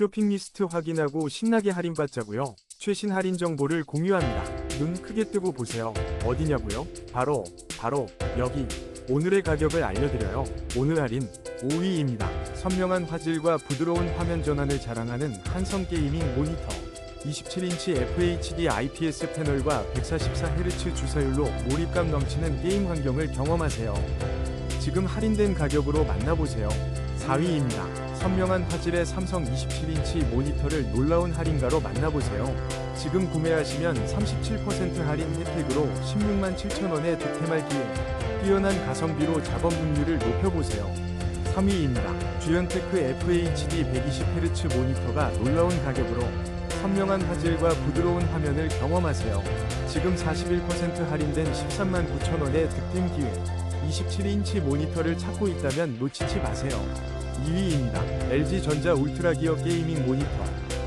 쇼핑 리스트 확인하고 신나게 할인받자고요. 최신 할인 정보를 공유합니다. 눈 크게 뜨고 보세요. 어디냐고요? 바로 바로 여기. 오늘의 가격을 알려드려요. 오늘 할인 5위입니다. 선명한 화질과 부드러운 화면 전환을 자랑하는 한성 게이밍 모니터. 27인치 FHD IPS 패널과 144Hz 주사율로 몰입감 넘치는 게임 환경을 경험하세요. 지금 할인된 가격으로 만나보세요. 4위입니다. 선명한 화질의 삼성 27인치 모니터를 놀라운 할인가로 만나보세요. 지금 구매하시면 37% 할인 혜택으로 16만 7천원에 득템할 기회. 뛰어난 가성비로 작업 능률을 높여보세요. 3위입니다. 주연테크 FHD 120Hz 모니터가 놀라운 가격으로 선명한 화질과 부드러운 화면을 경험하세요. 지금 41% 할인된 13만 9천원의 득템 기회. 27인치 모니터를 찾고 있다면 놓치지 마세요. 2위입니다. LG전자 울트라 기어 게이밍 모니터.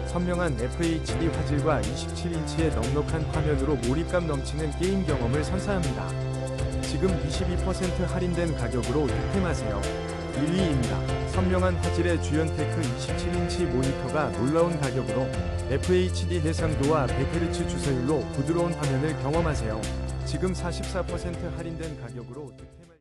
선명한 FHD 화질과 27인치의 넉넉한 화면으로 몰입감 넘치는 게임 경험을 선사합니다. 지금 22% 할인된 가격으로 득템하세요. 1위입니다. 선명한 화질의 주연테크 27인치 모니터가 놀라운 가격으로 FHD 해상도와 100Hz 주사율로 부드러운 화면을 경험하세요. 지금 44% 할인된 가격으로 득템